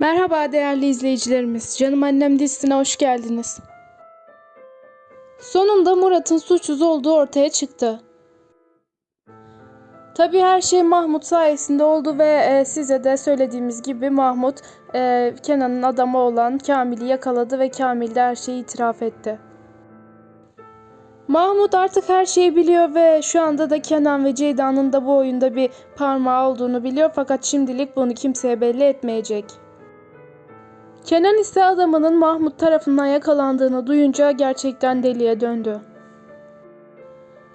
Merhaba değerli izleyicilerimiz. Canım Annem dizisine hoş geldiniz. Sonunda Murat'ın suçsuz olduğu ortaya çıktı. Tabii her şey Mahmut sayesinde oldu ve e, size de söylediğimiz gibi Mahmut e, Kenan'ın adamı olan Kamil'i yakaladı ve Kamil de her şeyi itiraf etti. Mahmut artık her şeyi biliyor ve şu anda da Kenan ve Ceyda'nın da bu oyunda bir parmağı olduğunu biliyor fakat şimdilik bunu kimseye belli etmeyecek. Kenan ise adamının Mahmut tarafından yakalandığını duyunca gerçekten deliye döndü.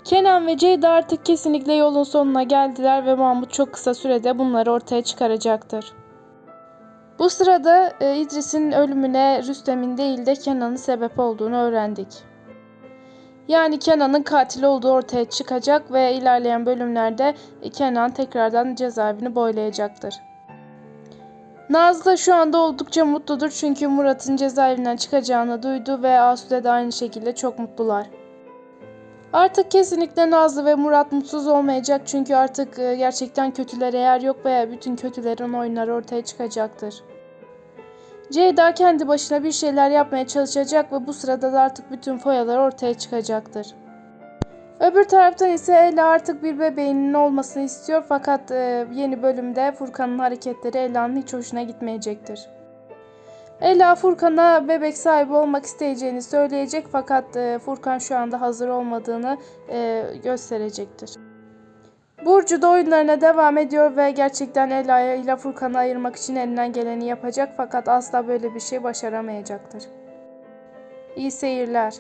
Kenan ve Ceyda artık kesinlikle yolun sonuna geldiler ve Mahmut çok kısa sürede bunları ortaya çıkaracaktır. Bu sırada e, İdris'in ölümüne Rüstem'in değil de Kenan'ın sebep olduğunu öğrendik. Yani Kenan'ın katil olduğu ortaya çıkacak ve ilerleyen bölümlerde e, Kenan tekrardan cezaevini boylayacaktır. Nazlı da şu anda oldukça mutludur çünkü Murat'ın cezaevinden çıkacağını duydu ve Asude de aynı şekilde çok mutlular. Artık kesinlikle Nazlı ve Murat mutsuz olmayacak çünkü artık e, gerçekten kötülere yer yok ve bütün kötülerin oyunları ortaya çıkacaktır. Ceyda kendi başına bir şeyler yapmaya çalışacak ve bu sırada da artık bütün foyalar ortaya çıkacaktır. Öbür taraftan ise Ela artık bir bebeğinin olmasını istiyor fakat e, yeni bölümde Furkan'ın hareketleri Ela'nın hiç hoşuna gitmeyecektir. Ela Furkan'a bebek sahibi olmak isteyeceğini söyleyecek fakat e, Furkan şu anda hazır olmadığını e, gösterecektir. Burcu da oyunlarına devam ediyor ve gerçekten Ela ile Furkan'ı ayırmak için elinden geleni yapacak fakat asla böyle bir şey başaramayacaktır. İyi seyirler.